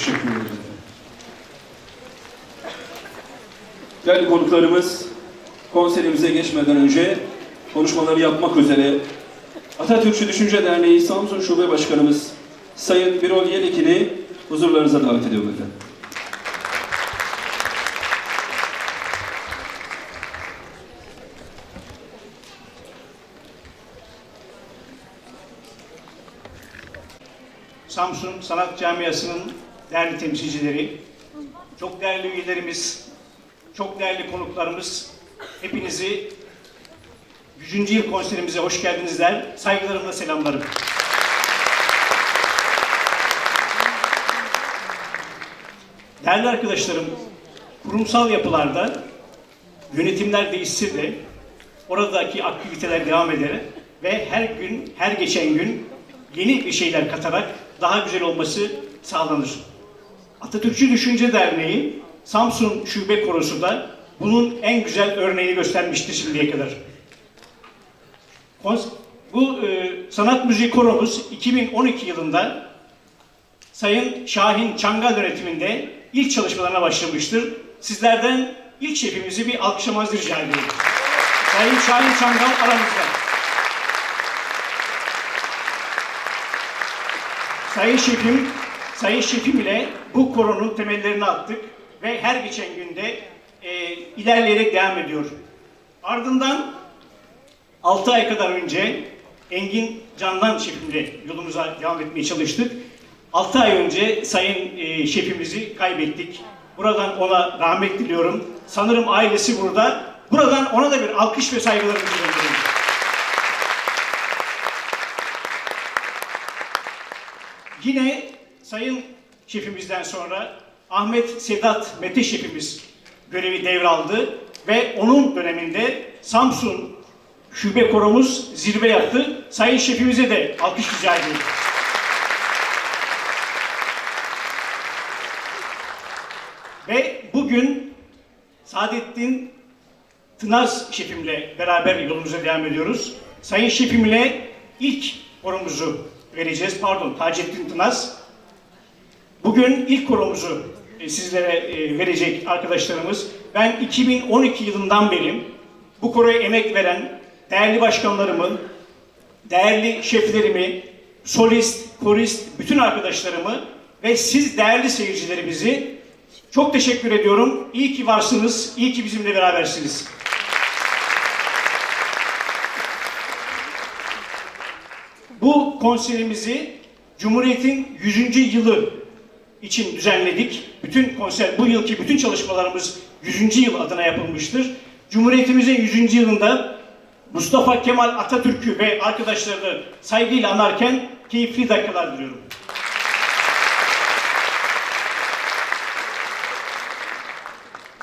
Teşekkür ederim. Değerli konuklarımız, konserimize geçmeden önce konuşmaları yapmak üzere Atatürkçü Düşünce Derneği Samsun Şube Başkanımız Sayın Birol Yelekini huzurlarınıza davet ediyorum efendim. Samsun Sanat Camiası'nın değerli temsilcileri, çok değerli üyelerimiz, çok değerli konuklarımız, hepinizi 100. yıl konserimize hoş geldiniz der. Saygılarımla selamlarım. Değerli arkadaşlarım, kurumsal yapılarda yönetimler değişse de oradaki aktiviteler devam eder ve her gün, her geçen gün yeni bir şeyler katarak daha güzel olması sağlanır. Atatürkçü Düşünce Derneği Samsun Şube Korosu da bunun en güzel örneğini göstermiştir şimdiye kadar. Bu e, sanat müziği koromuz 2012 yılında Sayın Şahin Çangal yönetiminde ilk çalışmalarına başlamıştır. Sizlerden ilk şefimizi bir alkışlamanızı rica ediyorum. Sayın Şahin Çangal aramızda. Sayın Şefim, Sayın Şefim ile bu koronun temellerini attık ve her geçen günde e, ilerleyerek devam ediyor. Ardından 6 ay kadar önce Engin Candan şefimle yolumuza devam etmeye çalıştık. 6 ay önce Sayın e, şefimizi kaybettik. Buradan ona rahmet diliyorum. Sanırım ailesi burada. Buradan ona da bir alkış ve saygılarımızı gönderiyorum. Yine Sayın Şefimizden sonra Ahmet Sedat Mete Şefimiz görevi devraldı ve onun döneminde Samsun Şube Koromuz zirve yaptı. Sayın Şefimize de alkış rica ediyorum. Ve bugün Saadettin Tınaz şefimle beraber yolumuza devam ediyoruz. Sayın şefimle ilk korumuzu vereceğiz. Pardon, Taceddin Tınaz. Bugün ilk korumuzu e, sizlere e, verecek arkadaşlarımız. Ben 2012 yılından beri bu koroya emek veren değerli başkanlarımı, değerli şeflerimi, solist, korist, bütün arkadaşlarımı ve siz değerli seyircilerimizi çok teşekkür ediyorum. İyi ki varsınız, iyi ki bizimle berabersiniz. Bu konserimizi Cumhuriyet'in 100. yılı için düzenledik. Bütün konser, bu yılki bütün çalışmalarımız 100. yıl adına yapılmıştır. Cumhuriyetimizin 100. yılında Mustafa Kemal Atatürk'ü ve arkadaşlarını saygıyla anarken keyifli dakikalar diliyorum.